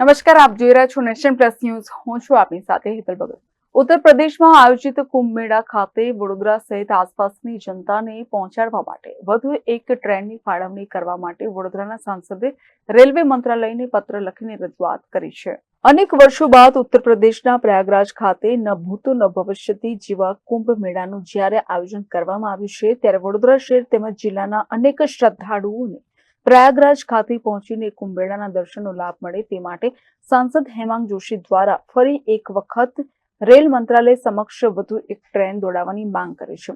નમસ્કાર, આપ જોઈ રહ્યા છો નેશન પ્લસ ન્યૂઝ. હું છું આપની સાથે હેતલ ભગત. ઉત્તર પ્રદેશમાં આયોજિત કુંભ મેળા ખાતે વડોદરા સહિત આસપાસની જનતાને પહોંચાડવા માટે વધુ એક ટ્રેનની ફાળવણી કરવા માટે વડોદરાના સાંસદે રેલવે મંત્રાલયને પત્ર લખીને રજૂઆત કરી છે. અનેક વર્ષો બાદ ઉત્તર પ્રદેશના પ્રયાગરાજ ખાતે ન ભૂતો ન ભવિષ્યથી જેવા કુંભ મેળાનું જ્યારે આયોજન કરવામાં આવ્યું છે, ત્યારે વડોદરા શહેર તેમજ જિલ્લાના અનેક શ્રદ્ધાળુઓને પ્રયાગરાજ ખાતે પહોંચીને કુંભેળાના દર્શનનો લાભ મળે તે માટે સાંસદ હેમાંગ જોશી દ્વારા ફરી એક વખત રેલ મંત્રાલય સમક્ષ વધુ એક ટ્રેન દોડાવવાની માંગ કરી છે.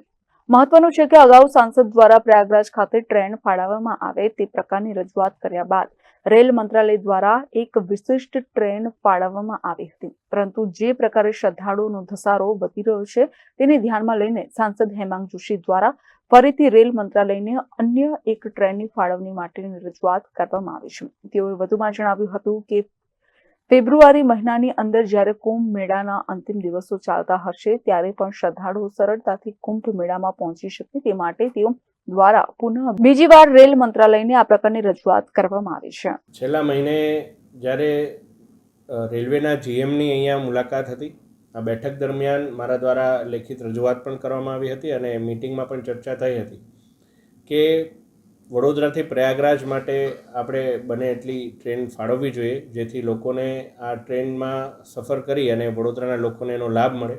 મહત્વનું છે કે અગાઉ સાંસદ દ્વારા પ્રયાગરાજ ખાતે ટ્રેન ફાળવવામાં આવે તે પ્રકારની રજૂઆત કર્યા બાદ રેલ મંત્રાલય દ્વારા એક વિશિષ્ટ ટ્રેન ફાળવવામાં આવી હતી. પરંતુ જે પ્રકારે શ્રદ્ધાળુઓનો ધસારો વધી રહ્યો છે, તેને ધ્યાનમાં લઈને સાંસદ હેમાંગ જોશી દ્વારા ફરીથી રેલ મંત્રાલયને અન્ય એક ટ્રેનની ફાળવણી માટેની રજૂઆત કરવામાં આવી છે. તેઓએ વધુમાં જણાવ્યું હતું કે, ફેબ્રુઆરી મહિનાની અંદર જ્યારે કુંભ મેળાના અંતિમ દિવસો ચાલતા હશે, ત્યારે પણ શ્રદ્ધાળુઓ સરળતાથી કુંભ મેળામાં પહોંચી શકે તે માટે તેઓ દ્વારા પુનઃ બીજી વાર રેલ મંત્રાલયને આ પ્રકારની રજૂઆત કરવામાં આવી છે. છેલ્લા મહિને જ્યારે રેલવેના જીએમની અહીંયા મુલાકાત હતી, આ બેઠક દરમિયાન મારા દ્વારા લેખિત રજૂઆત પણ કરવામાં આવી હતી અને મિટિંગમાં પણ ચર્ચા થઈ હતી કે વડોદરાથી પ્રયાગરાજ માટે આપણે બને એટલી ટ્રેન ફાળવવી જોઈએ, જેથી લોકોને આ ટ્રેનમાં સફર કરી અને વડોદરાના લોકોને એનો લાભ મળે.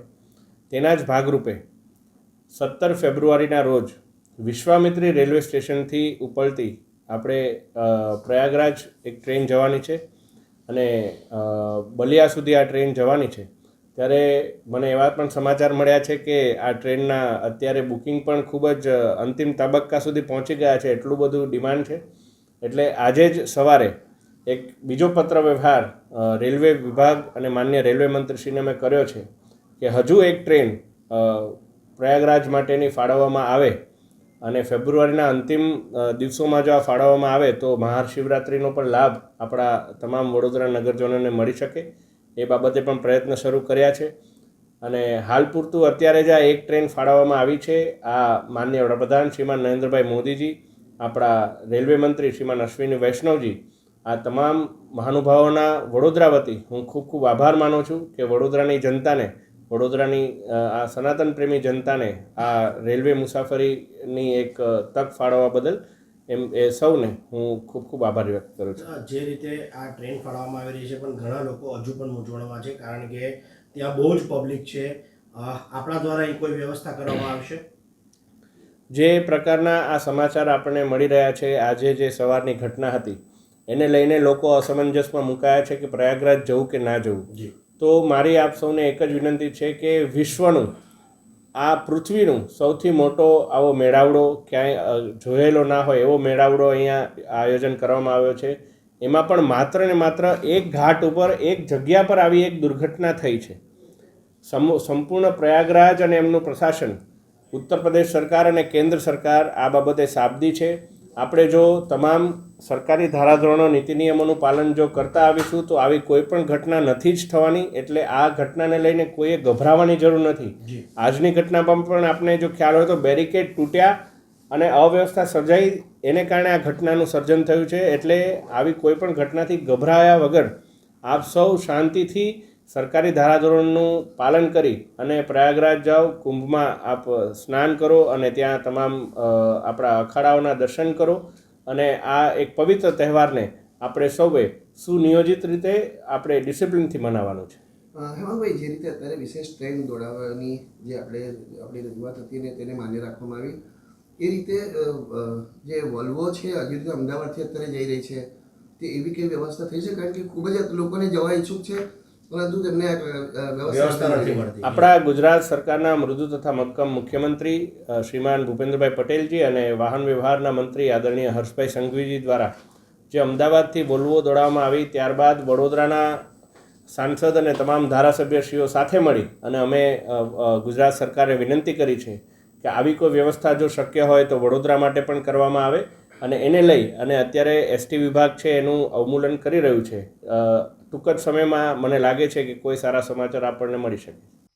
તેના જ ભાગરૂપે સત્તર ફેબ્રુઆરીના રોજ વિશ્વામિત્રી રેલવે સ્ટેશનથી ઉપડતી આપણે પ્રયાગરાજ એક ટ્રેન જવાની છે અને બલિયા સુધી આ ટ્રેન જવાની છે. ત્યારે મને એવા પણ સમાચાર મળ્યા છે કે આ ટ્રેનના અત્યારે બુકિંગ પણ ખૂબ જ અંતિમ તબક્કા સુધી પહોંચી ગયા છે, એટલું બધું ડિમાન્ડ છે. એટલે આજે જ સવારે એક બીજો પત્ર વ્યવહાર રેલવે વિભાગ અને માન્ય રેલવે મંત્રીશ્રીને મેં કર્યો છે કે હજુ એક ટ્રેન પ્રયાગરાજ માટેની ફાળવવામાં આવે અને ફેબ્રુઆરીના અંતિમ દિવસોમાં જો આ ફાળવવામાં આવે તો મહાશિવરાત્રિનો પણ લાભ આપણા તમામ વડોદરા નગરજનોને મળી શકે. એ બાબતે પણ પ્રયત્ન શરૂ કર્યા છે. અને હાલ પૂરતું અત્યારે જ આ એક ટ્રેન ફાળવવામાં આવી છે. આ માન્ય વડાપ્રધાન શ્રીમાન નરેન્દ્રભાઈ મોદીજી, આપણા રેલવે મંત્રી શ્રીમાન અશ્વિની વૈષ્ણવજી, આ તમામ મહાનુભાવોના વડોદરા વતી હું ખૂબ ખૂબ આભાર માનું છું કે વડોદરાની જનતાને વડોદરાની આ સનાતન પ્રેમી જનતાને આ રેલવે મુસાફરીની એક તક ફાળવવા બદલ એમ એ સૌને હું ખૂબ ખૂબ આભાર વ્યક્ત કરું છું. જે રીતે આ ટ્રેન ફાળવવામાં આવી રહી છે પણ ઘણા લોકો હજુ પણ મૂંઝવણમાં છે કારણ કે ત્યાં બહુ જ પબ્લિક છે. આપણા દ્વારા એ કોઈ વ્યવસ્થા કરવામાં આવશે? જે પ્રકારના આ સમાચાર આપણને મળી રહ્યા છે આજે જે સવારની ઘટના હતી એને લઈને લોકો અસમંજસમાં મુકાયા છે કે પ્રયાગરાજ જવું કે ના જવું. જી. તો મારી આપ સૌને એક જ વિનંતી છે કે વિશ્વનું આ પૃથ્વીનું સૌથી મોટો આવો મેળાવડો ક્યાંય જોયેલો ના હોય એવો મેળાવડો અહીંયા આયોજન કરવામાં આવ્યો છે. એમાં પણ માત્ર ને માત્ર એક ઘાટ ઉપર, એક જગ્યા પર આવી એક દુર્ઘટના થઈ છે. સંપૂર્ણ પ્રયાગરાજ અને એમનું પ્રશાસન, ઉત્તર પ્રદેશ સરકાર અને કેન્દ્ર સરકાર આ બાબતે સાબદી છે. આપણે જો તમામ સરકારી ધારાધોરણો નીતિ નિયમોનું પાલન જો કરતા આવીશું તો આવી કોઈ પણ ઘટના નથી જ થવાની. એટલે આ ઘટનાને લઈને કોઈએ ગભરાવાની જરૂર નથી. આજની ઘટનામાં પણ આપણે જો ખ્યાલ હોય તો બેરિકેડ તૂટ્યા અને અવ્યવસ્થા સર્જાઈ. એને કારણે આ ઘટનાનું સર્જન થયું છે. એટલે આવી કોઈ પણ ઘટનાથી ગભરાયા વગર આપ સૌ શાંતિથી સરકારી ધારાધોરણનું પાલન કરી અને પ્રયાગરાજ જાઓ કુંભમાં આપ સ્નાન કરો અને ત્યાં તમામ આપણા અખાડાઓના દર્શન કરો અને આ એક પવિત્ર તહેવારને આપણે સૌએ સુનિયોજિત રીતે આપણે ડિસિપ્લિનથી મનાવવાનું છે. અ, જે રીતે અત્યારે વિશેષ ટ્રેન દોડાવવાની જે આપણે આપણી રજૂઆત હતી ને તેને માન્ય રાખવામાં આવી એ રીતે જે વોલ્વો છે હજી રીતે અમદાવાદથી અત્યારે જઈ રહી છે તે એવી કઈ વ્યવસ્થા થઈ છે? કારણ કે ખૂબ જ લોકોને જવા ઈચ્છુક છે. આપણા ગુજરાત સરકારના મૃદુ તથા મક્કમ મુખ્યમંત્રી શ્રીમાન ભૂપેન્દ્રભાઈ પટેલજી અને વાહન વ્યવહારના મંત્રી આદરણીય હર્ષભાઈ સંઘવીજી દ્વારા જે અમદાવાદથી બોલવો દોડાવવામાં આવી ત્યારબાદ વડોદરાના સાંસદ અને તમામ ધારાસભ્યશ્રીઓ સાથે મળી અને અમે ગુજરાત સરકારે વિનંતી કરી છે કે આવી કોઈ વ્યવસ્થા જો શક્ય હોય તો વડોદરા માટે પણ કરવામાં આવે અને એને લઈ અને અત્યારે એસટી વિભાગ છે એનું અવમૂલન કરી રહ્યું છે. ટૂંક જ સમયમાં મને લાગે છે કે કોઈ સારા સમાચાર આપણને મળી શકે.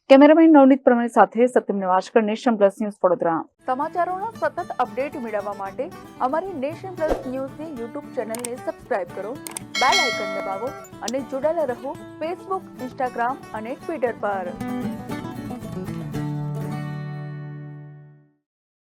કેમેરામેન નવનીત પ્રમાણે સાથે Satyam Nivaskar nation plus news Vadodara. સમાચારોના સતત અપડેટ મેળવવા માટે અમારી નેશન પ્લસ ન્યૂઝની યુટ્યુબ ચેનલને સબસ્ક્રાઇબ કરો બેલ આઇકન દબાવો અને જોડાયેલા રહો ફેસબુક ઇન્સ્ટાગ્રામ અને ટ્વિટર પર.